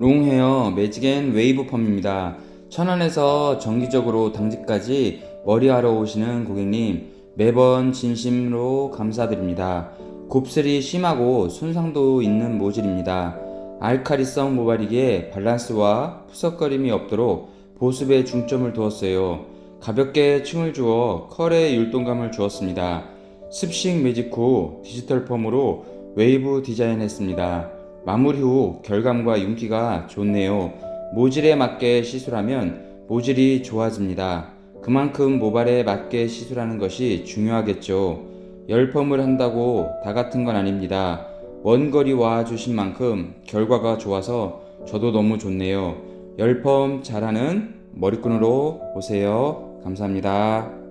롱헤어 매직앤 웨이브 펌입니다. 천안에서 정기적으로 당직까지 머리하러 오시는 고객님 매번 진심으로 감사드립니다. 곱슬이 심하고 손상도 있는 모질입니다. 알카리성 모발이기에 밸런스와 푸석거림이 없도록 보습에 중점을 두었어요. 가볍게 층을 주어 컬에 율동감을 주었습니다. 습식 매직 후 디지털 펌으로 웨이브 디자인했습니다. 마무리 후 결감과 윤기가 좋네요. 모질에 맞게 시술하면 모질이 좋아집니다. 그만큼 모발에 맞게 시술하는 것이 중요하겠죠. 열펌을 한다고 다 같은 건 아닙니다. 먼 거리 와 주신 만큼 결과가 좋아서 저도 너무 좋네요. 열펌 잘하는 머리끈으로 오세요. 감사합니다.